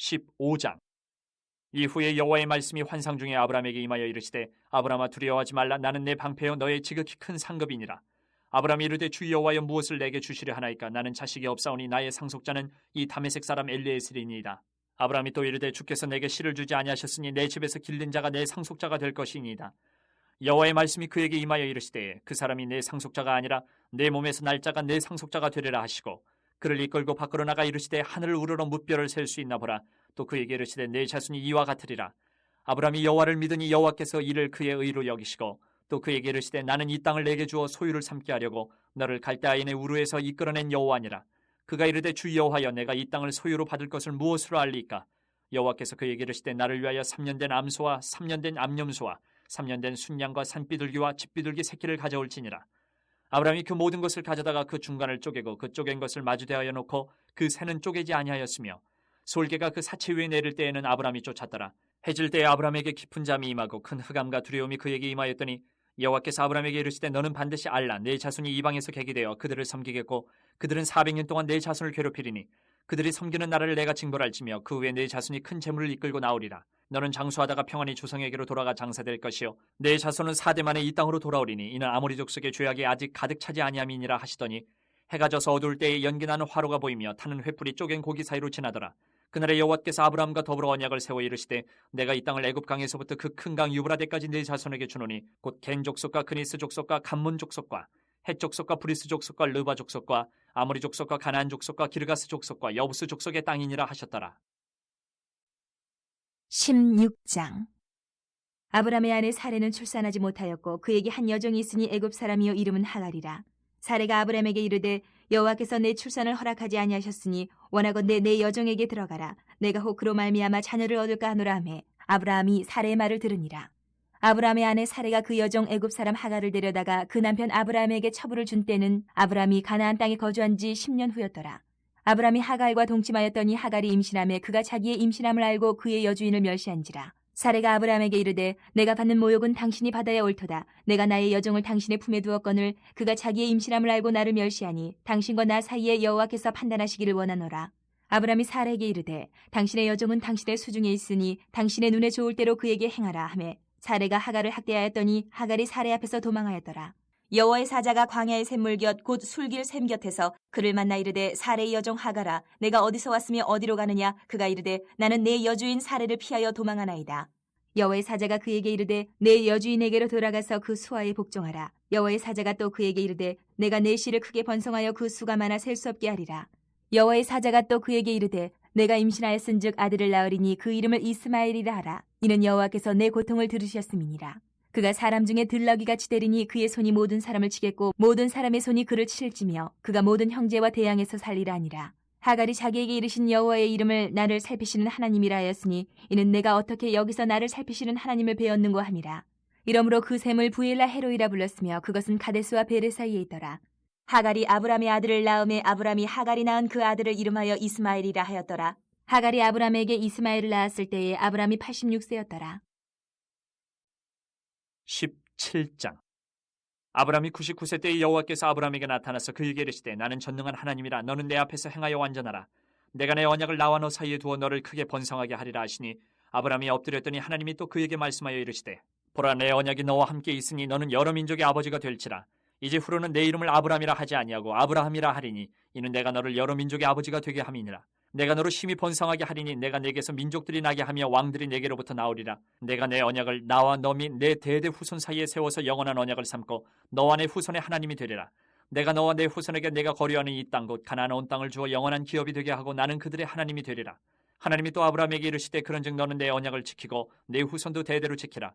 15장. 이후에 여호와의 말씀이 환상 중에 아브라함에게 임하여 이르시되 아브라함아 두려워하지 말라. 나는 내 방패여 너의 지극히 큰 상급이니라. 아브라함이 이르되 주 여호와여 무엇을 내게 주시려 하나이까? 나는 자식이 없사오니 나의 상속자는 이 다메섹 사람 엘리에셀이니이다. 아브라함이 또 이르되 주께서 내게 씨를 주지 아니하셨으니 내 집에서 길른 자가 내 상속자가 될 것이니이다. 여호와의 말씀이 그에게 임하여 이르시되 그 사람이 내 상속자가 아니라 내 몸에서 날짜가 내 상속자가 되리라 하시고 그를 이끌고 밖으로 나가 이르시되 하늘을 우러러 무뼈를 셀 수 있나 보라. 또 그에게 이르시되 내 자손이 이와 같으리라. 아브라함이 여호와를 믿으니 여호와께서 이를 그의 의로 여기시고 또 그에게 이르시되 나는 이 땅을 내게 주어 소유를 삼게 하려고 너를 갈대아인의 우르에서 이끌어낸 여호와니라. 그가 이르되 주 여호와여 내가 이 땅을 소유로 받을 것을 무엇으로 알리까? 여호와께서 그에게 이르시되 나를 위하여 3년 된 암소와 3년 된 암염소와 3년 된 순양과 산비둘기와 집비둘기 새끼를 가져올지니라 아브라함이 그 모든 것을 가져다가 그 중간을 쪼개고 그 쪼갠 것을 마주 대하여 놓고 그 새는 쪼개지 아니하였으며 솔개가 그 사체 위에 내릴 때에는 아브라함이 쫓았더라. 해질 때에 아브라함에게 깊은 잠이 임하고 큰 흑암과 두려움이 그에게 임하였더니 여호와께서 아브라함에게 이르시되 너는 반드시 알라 내 자손이 이방에서 객이되어 그들을 섬기겠고 그들은 400년 동안 내 자손을 괴롭히리니 그들이 섬기는 나라를 내가 징벌할지며 그 후에 내 자손이 큰 재물을 이끌고 나오리라. 너는 장수하다가 평안히 조상에게로 돌아가 장사될 것이요. 내 자손은 사대 만에 이 땅으로 돌아오리니 이는 아모리 족속의 죄악이 아직 가득 차지 아니함이니라 하시더니 해가 져서 어두울 때에 연기 나는 화로가 보이며 타는 횃불이 쪼갠 고기 사이로 지나더라. 그날에 여호와께서 아브라함과 더불어 언약을 세워 이르시되 내가 이 땅을 애굽 강에서부터 그 큰 강 유브라데까지 내 자손에게 주노니 곧 겐 족속과 그니스 족속과 감문 족속과 헷 족속과 브리스 족속과 르바 족속과 아모리 족속과 가나안 족속과 기르가스 족속과 여부스 족속의 땅이니라 하셨더라. 16장. 아브라함의 아내 사레는 출산하지 못하였고 그에게 한 여종이 있으니 애굽 사람이요 이름은 하갈이라. 사레가 아브라함에게 이르되 여호와께서 내 출산을 허락하지 아니하셨으니 원하건대 내 여종에게 들어가라. 내가 혹 그로 말미암아 자녀를 얻을까 하노라 하매 아브라함이 사레의 말을 들으니라 아브라함의 아내 사레가 그 여종 애굽 사람 하갈을 데려다가 그 남편 아브라함에게 처부를 준 때는 아브라함이 가나안 땅에 거주한 지 10년 후였더라. 아브라함이 하갈과 동침하였더니 하갈이 임신함에 그가 자기의 임신함을 알고 그의 여주인을 멸시한지라. 사레가 아브라함에게 이르되 내가 받는 모욕은 당신이 받아야 옳도다. 내가 나의 여종을 당신의 품에 두었거늘 그가 자기의 임신함을 알고 나를 멸시하니 당신과 나 사이에 여호와께서 판단하시기를 원하노라. 아브라함이 사레에게 이르되 당신의 여종은 당신의 수중에 있으니 당신의 눈에 좋을 대로 그에게 행하라 하매 사레가 하갈을 학대하였더니 하갈이 사레 앞에서 도망하였더라. 여호와의 사자가 광야의 샘물 곁 곧 술길 샘 곁에서 그를 만나 이르되 사레의 여종 하가라 내가 어디서 왔으며 어디로 가느냐? 그가 이르되 나는 내 여주인 사레를 피하여 도망하나이다. 여호와의 사자가 그에게 이르되 내 여주인에게로 돌아가서 그 수하에 복종하라. 여호와의 사자가 또 그에게 이르되 내가 내 씨를 크게 번성하여 그 수가 많아 셀 수 없게 하리라. 여호와의 사자가 또 그에게 이르되 내가 임신하였은즉 아들을 낳으리니 그 이름을 이스마엘이라 하라 이는 여호와께서 내 고통을 들으셨음이니라 그가 사람 중에 들러기같이 되리니 그의 손이 모든 사람을 치겠고 모든 사람의 손이 그를 칠지며 그가 모든 형제와 대항에서 살리라 하니라. 하갈이 자기에게 이르신 여호와의 이름을 나를 살피시는 하나님이라 하였으니 이는 내가 어떻게 여기서 나를 살피시는 하나님을 배웠는고 함이라. 이러므로 그 샘을 부엘라 헤로이라 불렀으며 그것은 가데스와 베레 사이에 있더라. 하갈이 아브람의 아들을 낳음에 아브람이 하갈이 낳은 그 아들을 이름하여 이스마엘이라 하였더라. 하갈이 아브람에게 이스마엘을 낳았을 때에 아브람이 86세였더라. 17장 아브라함이 99세 때에 여호와께서 아브라함에게 나타나서 그에게 이르시되 나는 전능한 하나님이라 너는 내 앞에서 행하여 완전하라 내가 내 언약을 나와 너 사이에 두어 너를 크게 번성하게 하리라 하시니 아브라함이 엎드렸더니 하나님이 또 그에게 말씀하여 이르시되 보라 내 언약이 너와 함께 있으니 너는 여러 민족의 아버지가 될지라 이제 후로는 내 이름을 아브라함이라 하지 아니하고 아브라함이라 하리니 이는 내가 너를 여러 민족의 아버지가 되게 함이니라 내가 너를 심히 번성하게 하리니 내가 내게서 민족들이 나게 하며 왕들이 내게로부터 나오리라. 내가 내 언약을 나와 너 및 내 대대 후손 사이에 세워서 영원한 언약을 삼고 너와 내 후손의 하나님이 되리라. 내가 너와 내 후손에게 내가 거류하는 이 땅 곧 가나안 온 땅을 주어 영원한 기업이 되게 하고 나는 그들의 하나님이 되리라. 하나님이 또 아브라함에게 이르시되 그런즉 너는 내 언약을 지키고 내 후손도 대대로 지키라.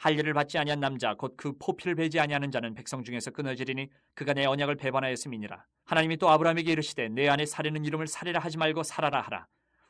할례를 받지 아니한 남자 곧 그 포피를 베지 아니하는 자는 백성 중에서 끊어지리니 그가 내 언약을 배반하였음이니라 하나님이 또 아브라함에게 이르시되 내 안에 사례는 이름을 사례라 하지 말고 살아라 하라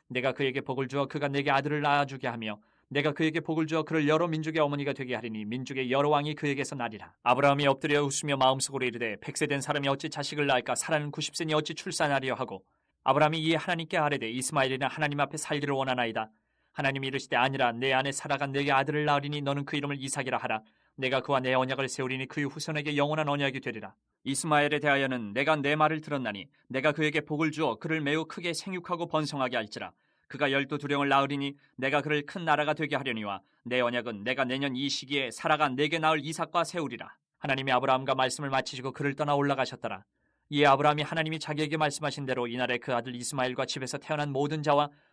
내가 그에게 복을 주어 그가 내게 아들을 낳아주게 하며 내가 그에게 복을 주어 그를 여러 민족의 어머니가 되게 하리니 민족의 여러 왕이 그에게서 나리라. 아브라함이 엎드려 웃으며 마음속으로 이르되 백세 된 사람이 어찌 자식을 낳을까 살아는 90세니 어찌 출산하려 하고 아브라함이 이에 하나님께 아뢰되 이스마엘이나 하나님 앞에 살기를 원하나이다. 하나님이 이르시되 아니라 내 아내 사라가 내게 아들을 낳으리니 너는 그 이름을 이삭이라 하라. 내가 그와 내 언약을 세우리니 그의 후손에게 영원한 언약이 되리라. 이스마엘에 대하여는 내가 내 말을 들었나니 내가 그에게 복을 주어 그를 매우 크게 생육하고 번성하게 할지라. 그가 열두 두령을 낳으리니 내가 그를 큰 나라가 되게 하려니와 내 언약은 내가 내년 이 시기에 사라가 내게 낳을 이삭과 세우리라. 하나님이 아브라함과 말씀을 마치시고 그를 떠나 올라가셨더라. 이에 아브라함이 하나님이 자기에게 말씀하신 대로 이날에 그 아들 이스마엘과 집에서 태어난 모든 자와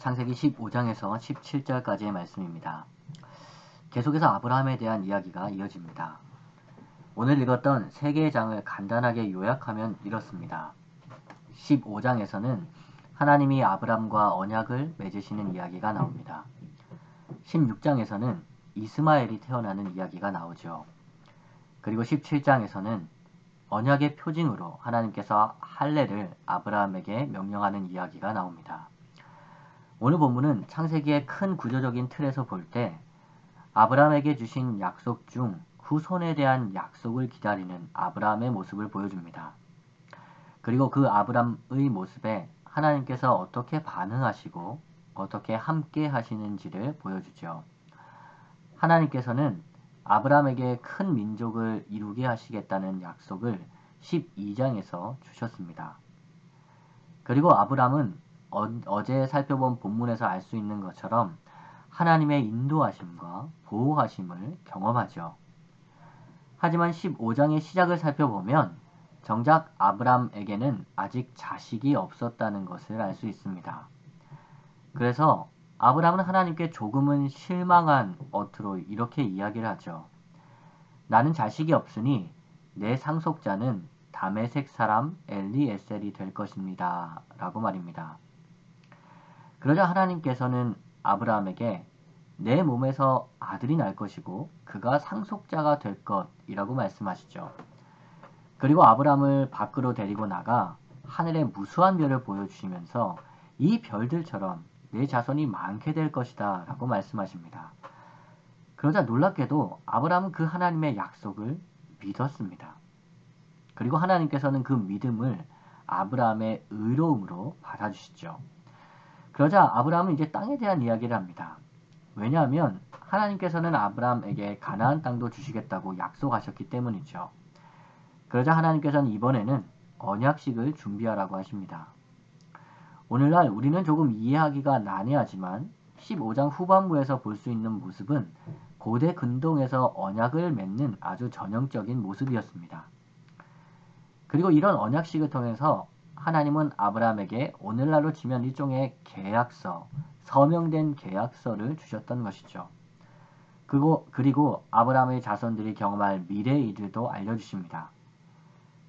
창세기 15장에서 17절까지의 말씀입니다. 계속해서 아브라함에 대한 이야기가 이어집니다. 오늘 읽었던 세 개의 장을 간단하게 요약하면 이렇습니다. 15장에서는 하나님이 아브람과 언약을 맺으시는 이야기가 나옵니다. 16장에서는 이스마엘이 태어나는 이야기가 나오죠. 그리고 17장에서는 언약의 표징으로 하나님께서 할례를 아브라함에게 명령하는 이야기가 나옵니다. 오늘 본문은 창세기의 큰 구조적인 틀에서 볼 때 아브라함에게 주신 약속 중 후손에 대한 약속을 기다리는 아브라함의 모습을 보여줍니다. 그리고 그 아브람의 모습에 하나님께서 어떻게 반응하시고 어떻게 함께 하시는지를 보여주죠. 하나님께서는 아브라함에게 큰 민족을 이루게 하시겠다는 약속을 12장에서 주셨습니다. 그리고 아브라함은 어, 제 살펴본 본문에서 알 수 있는 것처럼 하나님의 인도하심과 보호하심을 경험하죠. 하지만 15장의 시작을 살펴보면 정작 아브람에게는 아직 자식이 없었다는 것을 알 수 있습니다. 그래서 아브람은 하나님께 조금은 실망한 어투로 이렇게 이야기를 하죠. 나는 자식이 없으니 내 상속자는 다메색 사람 엘리에셀이 될 것입니다. 라고 말입니다. 그러자 하나님께서는 아브라함에게 내 몸에서 아들이 날 것이고 그가 상속자가 될 것이라고 말씀하시죠. 그리고 아브라함을 밖으로 데리고 나가 하늘의 무수한 별을 보여주시면서 이 별들처럼 내 자손이 많게 될 것이다 라고 말씀하십니다. 그러자 놀랍게도 아브라함은 그 하나님의 약속을 믿었습니다. 그리고 하나님께서는 그 믿음을 아브라함의 의로움으로 받아주시죠. 그러자 아브라함은 이제 땅에 대한 이야기를 합니다. 왜냐하면 하나님께서는 아브라함에게 가나안 땅도 주시겠다고 약속하셨기 때문이죠. 그러자 하나님께서는 이번에는 언약식을 준비하라고 하십니다. 오늘날 우리는 조금 이해하기가 난해하지만 15장 후반부에서 볼 수 있는 모습은 고대 근동에서 언약을 맺는 아주 전형적인 모습이었습니다. 그리고 이런 언약식을 통해서 하나님은 아브라함에게 오늘날로 치면 일종의 계약서, 서명된 계약서를 주셨던 것이죠. 그리고, 그리고 아브라함의 자손들이 경험할 미래의 일들도 알려주십니다.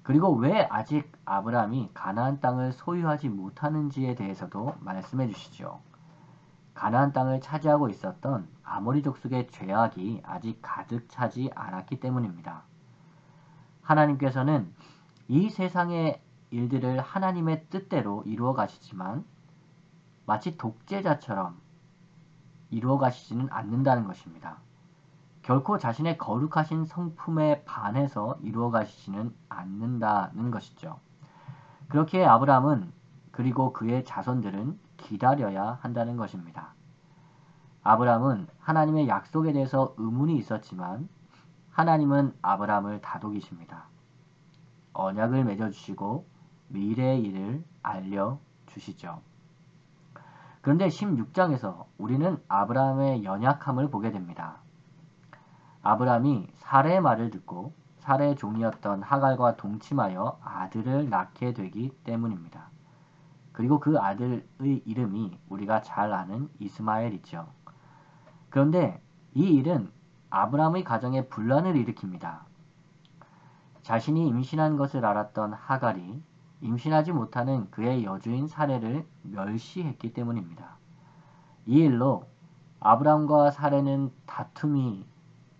그리고 왜 아직 아브라함이 가나안 땅을 소유하지 못하는지에 대해서도 말씀해 주시죠. 가나안 땅을 차지하고 있었던 아모리 족속의 죄악이 아직 가득 차지 않았기 때문입니다. 하나님께서는 이 세상의 일들을 하나님의 뜻대로 이루어 가시지만 마치 독재자처럼 이루어 가시지는 않는다는 것입니다. 결코 자신의 거룩하신 성품에 반해서 이루어 가시지는 않는다는 것이죠. 그렇게 아브라함은 그리고 그의 자손들은 기다려야 한다는 것입니다. 아브라함은 하나님의 약속에 대해서 의문이 있었지만 하나님은 아브라함을 다독이십니다. 언약을 맺어주시고 미래의 일을 알려주시죠. 그런데 16장에서 우리는 아브라함의 연약함을 보게 됩니다. 아브라함이 사례의 말을 듣고 사례의 종이었던 하갈과 동침하여 아들을 낳게 되기 때문입니다. 그리고 그 아들의 이름이 우리가 잘 아는 이스마엘이죠. 그런데 이 일은 아브라함의 가정에 분란을 일으킵니다. 자신이 임신한 것을 알았던 하갈이 임신하지 못하는 그의 여주인 사례를 멸시했기 때문입니다. 이 일로 아브람과 사례는 다툼이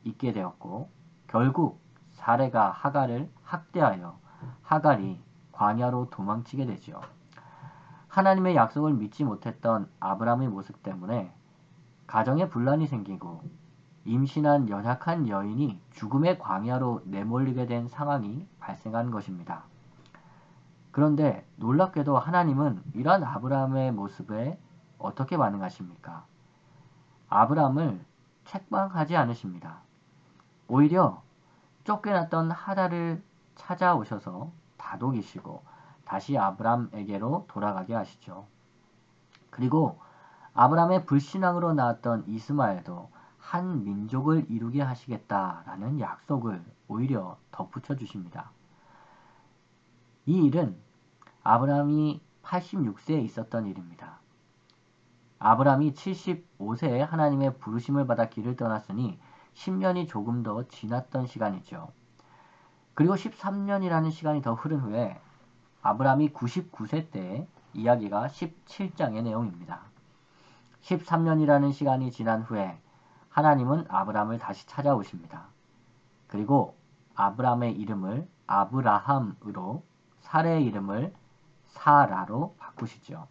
있게 되었고 결국 사례가 하갈을 학대하여 하갈이 광야로 도망치게 되죠. 하나님의 약속을 믿지 못했던 아브람의 모습 때문에 가정에 분란이 생기고 임신한 연약한 여인이 죽음의 광야로 내몰리게 된 상황이 발생한 것입니다. 그런데 놀랍게도 하나님은 이러한 아브라함의 모습에 어떻게 반응하십니까? 아브라함을 책망하지 않으십니다. 오히려 쫓겨났던 하다를 찾아오셔서 다독이시고 다시 아브람에게로 돌아가게 하시죠. 그리고 아브람의 불신앙으로 나왔던 이스마엘도 한 민족을 이루게 하시겠다라는 약속을 오히려 덧붙여 주십니다. 이 일은 아브람이 86세에 있었던 일입니다. 아브람이 75세에 하나님의 부르심을 받아 길을 떠났으니 10년이 조금 더 지났던 시간이죠. 그리고 13년이라는 시간이 더 흐른 후에 아브람이 99세 때 이야기가 17장의 내용입니다. 13년이라는 시간이 지난 후에 하나님은 아브람을 다시 찾아오십니다. 그리고 아브람의 이름을 아브라함으로 사례의 이름을 사라로 바꾸시죠.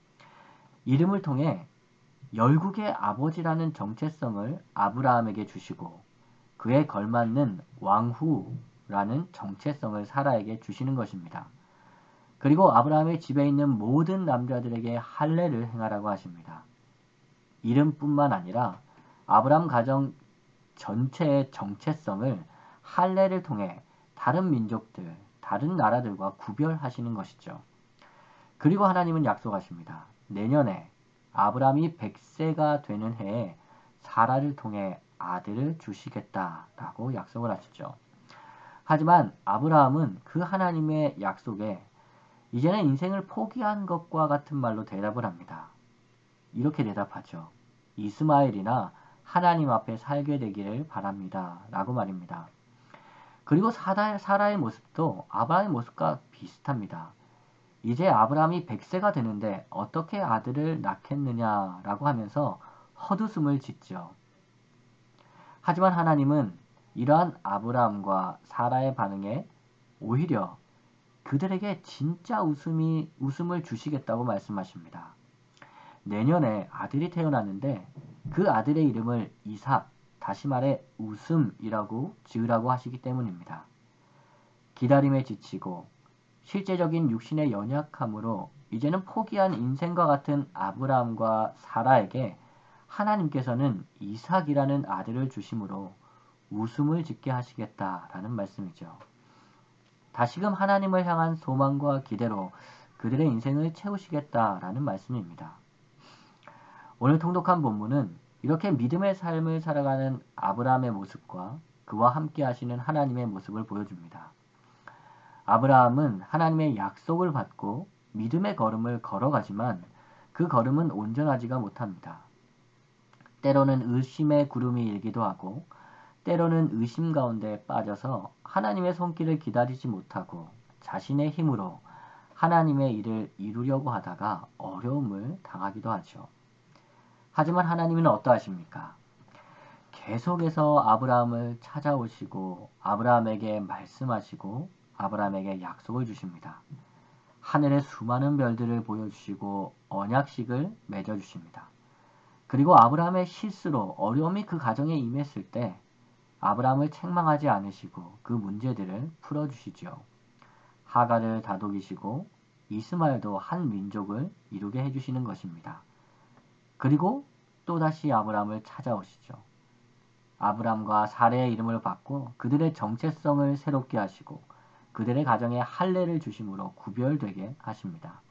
이름을 통해 열국의 아버지라는 정체성을 아브라함에게 주시고 그에 걸맞는 왕후라는 정체성을 사라에게 주시는 것입니다. 그리고 아브라함의 집에 있는 모든 남자들에게 할례를 행하라고 하십니다. 이름뿐만 아니라 아브라함 가정 전체의 정체성을 할례를 통해 다른 민족들, 다른 나라들과 구별하시는 것이죠. 그리고 하나님은 약속하십니다. 내년에 아브라함이 100세가 되는 해에 사라를 통해 아들을 주시겠다라고 약속을 하시죠. 하지만 아브라함은 그 하나님의 약속에 이제는 인생을 포기한 것과 같은 말로 대답을 합니다. 이렇게 대답하죠. 이스마엘이나 하나님 앞에 살게 되기를 바랍니다. 라고 말입니다. 그리고 사라, 사라의 모습도 아브라함의 모습과 비슷합니다. 이제 아브라함이 100세가 되는데 어떻게 아들을 낳겠느냐라고 하면서 헛웃음을 짓죠. 하지만 하나님은 이러한 아브라함과 사라의 반응에 오히려 그들에게 진짜 웃음이, 웃음을 주시겠다고 말씀하십니다. 내년에 아들이 태어났는데 그 아들의 이름을 이삭, 다시 말해 웃음이라고 지으라고 하시기 때문입니다. 기다림에 지치고 실제적인 육신의 연약함으로 이제는 포기한 인생과 같은 아브라함과 사라에게 하나님께서는 이삭이라는 아들을 주심으로 웃음을 짓게 하시겠다라는 말씀이죠. 다시금 하나님을 향한 소망과 기대로 그들의 인생을 채우시겠다라는 말씀입니다. 오늘 통독한 본문은 이렇게 믿음의 삶을 살아가는 아브라함의 모습과 그와 함께 하시는 하나님의 모습을 보여줍니다. 아브라함은 하나님의 약속을 받고 믿음의 걸음을 걸어가지만 그 걸음은 온전하지가 못합니다. 때로는 의심의 구름이 일기도 하고 때로는 의심 가운데 빠져서 하나님의 손길을 기다리지 못하고 자신의 힘으로 하나님의 일을 이루려고 하다가 어려움을 당하기도 하죠. 하지만 하나님은 어떠하십니까? 계속해서 아브라함을 찾아오시고 아브라함에게 말씀하시고 아브라함에게 약속을 주십니다. 하늘의 수많은 별들을 보여주시고 언약식을 맺어주십니다. 그리고 아브라함의 실수로 어려움이 그 가정에 임했을 때 아브라함을 책망하지 않으시고 그 문제들을 풀어주시죠. 하가를 다독이시고 이스마엘도 한 민족을 이루게 해주시는 것입니다. 그리고 또다시 아브라함을 찾아오시죠. 아브라함과 사례의 이름을 받고 그들의 정체성을 새롭게 하시고 그들의 가정에 할례를 주심으로 구별되게 하십니다.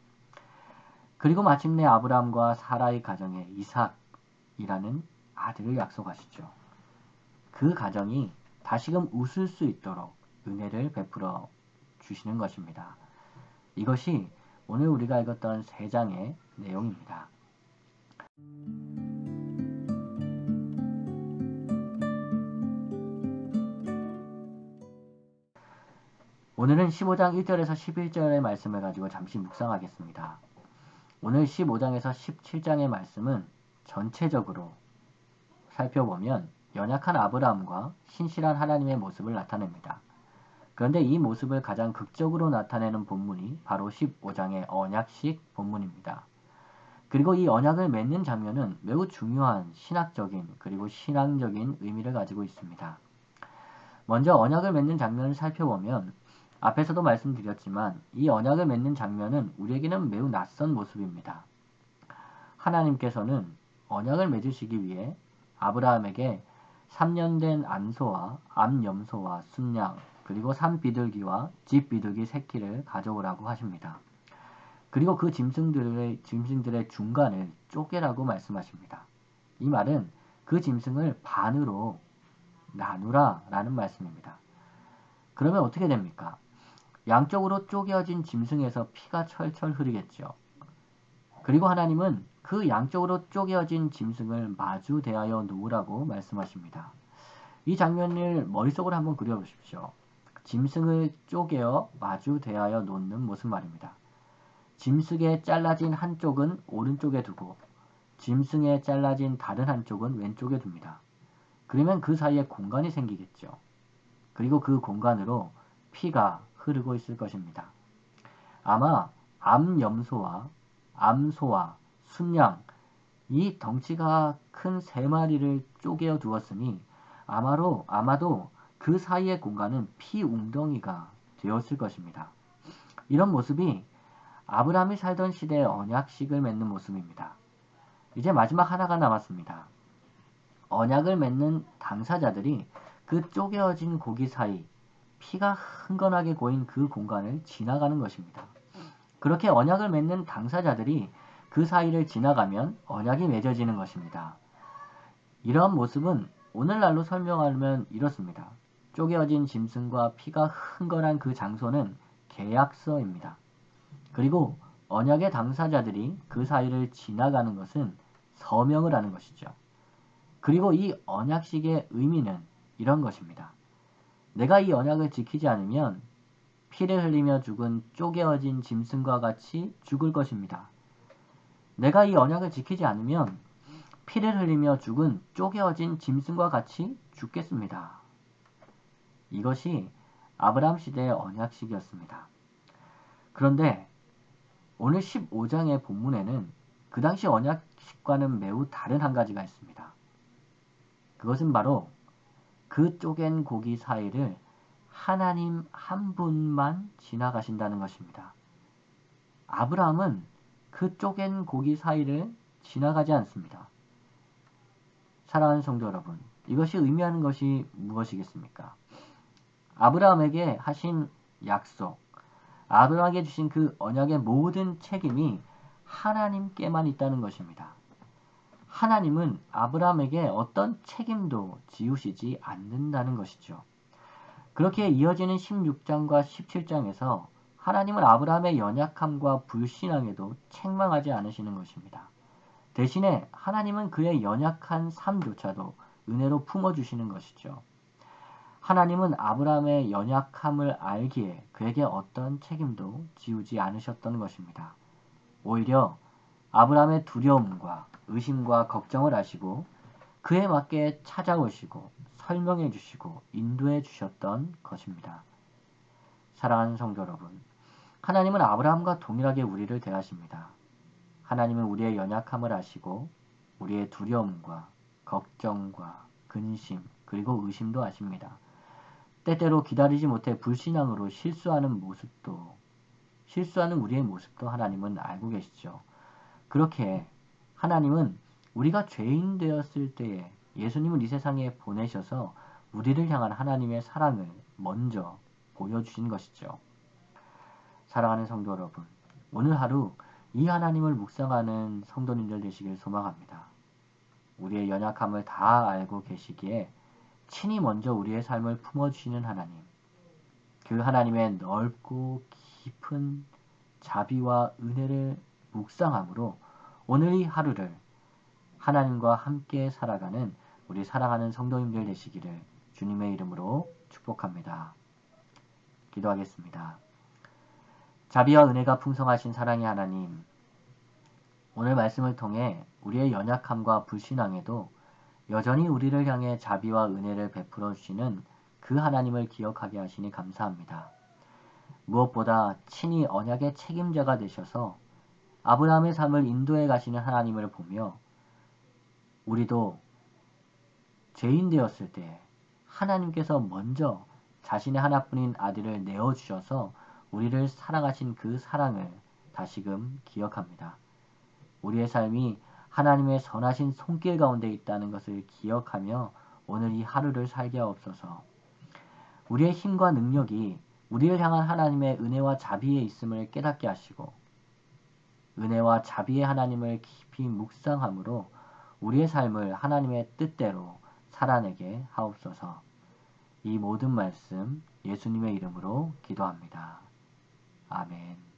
그리고 마침내 아브라함과 사라의 가정에 이삭이라는 아들을 약속하시죠. 그 가정이 다시금 웃을 수 있도록 은혜를 베풀어 주시는 것입니다. 이것이 오늘 우리가 읽었던 세 장의 내용입니다. 오늘은 15장 1절에서 11절의 말씀을 가지고 잠시 묵상하겠습니다. 오늘 15장에서 17장의 말씀은 전체적으로 살펴보면 연약한 아브라함과 신실한 하나님의 모습을 나타냅니다. 그런데 이 모습을 가장 극적으로 나타내는 본문이 바로 15장의 언약식 본문입니다. 그리고 이 언약을 맺는 장면은 매우 중요한 신학적인 그리고 신앙적인 의미를 가지고 있습니다. 먼저 언약을 맺는 장면을 살펴보면 앞에서도 말씀드렸지만 이 언약을 맺는 장면은 우리에게는 매우 낯선 모습입니다. 하나님께서는 언약을 맺으시기 위해 아브라함에게 3년 된 암소와 암염소와 순양 그리고 산비둘기와 집비둘기 새끼를 가져오라고 하십니다. 그리고 그 짐승들의, 짐승들의 중간을 쪼개라고 말씀하십니다. 이 말은 그 짐승을 반으로 나누라 라는 말씀입니다. 그러면 어떻게 됩니까? 양쪽으로 쪼개어진 짐승에서 피가 철철 흐르겠죠. 그리고 하나님은 그 양쪽으로 쪼개어진 짐승을 마주 대하여 놓으라고 말씀하십니다. 이 장면을 머릿속으로 한번 그려보십시오. 짐승을 쪼개어 마주 대하여 놓는 모습 말입니다. 짐승에 잘라진 한쪽은 오른쪽에 두고 짐승에 잘라진 다른 한쪽은 왼쪽에 둡니다. 그러면 그 사이에 공간이 생기겠죠. 그리고 그 공간으로 피가 흐르고 있을 것입니다. 아마 암염소와 암소와 순양 이 덩치가 큰 세 마리를 쪼개어 두었으니 아마로 아마도 그 사이의 공간은 피 웅덩이가 되었을 것입니다. 이런 모습이 아브라함이 살던 시대의 언약식을 맺는 모습입니다. 이제 마지막 하나가 남았습니다. 언약을 맺는 당사자들이 그 쪼개어진 고기 사이 피가 흥건하게 고인 그 공간을 지나가는 것입니다. 그렇게 언약을 맺는 당사자들이 그 사이를 지나가면 언약이 맺어지는 것입니다. 이러한 모습은 오늘날로 설명하면 이렇습니다. 쪼개어진 짐승과 피가 흥건한 그 장소는 계약서입니다. 그리고 언약의 당사자들이 그 사이를 지나가는 것은 서명을 하는 것이죠. 그리고 이 언약식의 의미는 이런 것입니다. 내가 이 언약을 지키지 않으면 피를 흘리며 죽은 쪼개어진 짐승과 같이 죽을 것입니다. 내가 이 언약을 지키지 않으면 피를 흘리며 죽은 쪼개어진 짐승과 같이 죽겠습니다. 이것이 아브라함 시대의 언약식이었습니다. 그런데 오늘 15장의 본문에는 그 당시 언약식과는 매우 다른 한 가지가 있습니다. 그것은 바로 그 쪼갠 고기 사이를 하나님 한 분만 지나가신다는 것입니다. 아브라함은 그 쪼갠 고기 사이를 지나가지 않습니다. 사랑하는 성도 여러분, 이것이 의미하는 것이 무엇이겠습니까? 아브라함에게 하신 약속, 아브라함에게 주신 그 언약의 모든 책임이 하나님께만 있다는 것입니다. 하나님은 아브라함에게 어떤 책임도 지우시지 않는다는 것이죠. 그렇게 이어지는 16장과 17장에서 하나님은 아브라함의 연약함과 불신앙에도 책망하지 않으시는 것입니다. 대신에 하나님은 그의 연약한 삶조차도 은혜로 품어주시는 것이죠. 하나님은 아브라함의 연약함을 알기에 그에게 어떤 책임도 지우지 않으셨던 것입니다. 오히려 아브라함의 두려움과 의심과 걱정을 아시고 그에 맞게 찾아오시고 설명해 주시고 인도해 주셨던 것입니다. 사랑하는 성도 여러분, 하나님은 아브라함과 동일하게 우리를 대하십니다. 하나님은 우리의 연약함을 아시고 우리의 두려움과 걱정과 근심 그리고 의심도 아십니다. 때때로 기다리지 못해 불신앙으로 실수하는 모습도 실수하는 우리의 모습도 하나님은 알고 계시죠. 그렇게 하나님은 우리가 죄인 되었을 때에 예수님을 이 세상에 보내셔서 우리를 향한 하나님의 사랑을 먼저 보여주신 것이죠. 사랑하는 성도 여러분, 오늘 하루 이 하나님을 묵상하는 성도님들 되시길 소망합니다. 우리의 연약함을 다 알고 계시기에 친히 먼저 우리의 삶을 품어주시는 하나님, 그 하나님의 넓고 깊은 자비와 은혜를 묵상함으로 오늘 이 하루를 하나님과 함께 살아가는 우리 사랑하는 성도님들 되시기를 주님의 이름으로 축복합니다. 기도하겠습니다. 자비와 은혜가 풍성하신 사랑의 하나님, 오늘 말씀을 통해 우리의 연약함과 불신앙에도 여전히 우리를 향해 자비와 은혜를 베풀어 주시는 그 하나님을 기억하게 하시니 감사합니다. 무엇보다 친히 언약의 책임자가 되셔서 아브라함의 삶을 인도해 가시는 하나님을 보며 우리도 죄인 되었을 때 하나님께서 먼저 자신의 하나뿐인 아들을 내어주셔서 우리를 사랑하신 그 사랑을 다시금 기억합니다. 우리의 삶이 하나님의 선하신 손길 가운데 있다는 것을 기억하며 오늘 이 하루를 살게 하옵소서. 우리의 힘과 능력이 우리를 향한 하나님의 은혜와 자비에 있음을 깨닫게 하시고 은혜와 자비의 하나님을 깊이 묵상함으로 우리의 삶을 하나님의 뜻대로 살아내게 하옵소서. 이 모든 말씀 예수님의 이름으로 기도합니다. 아멘.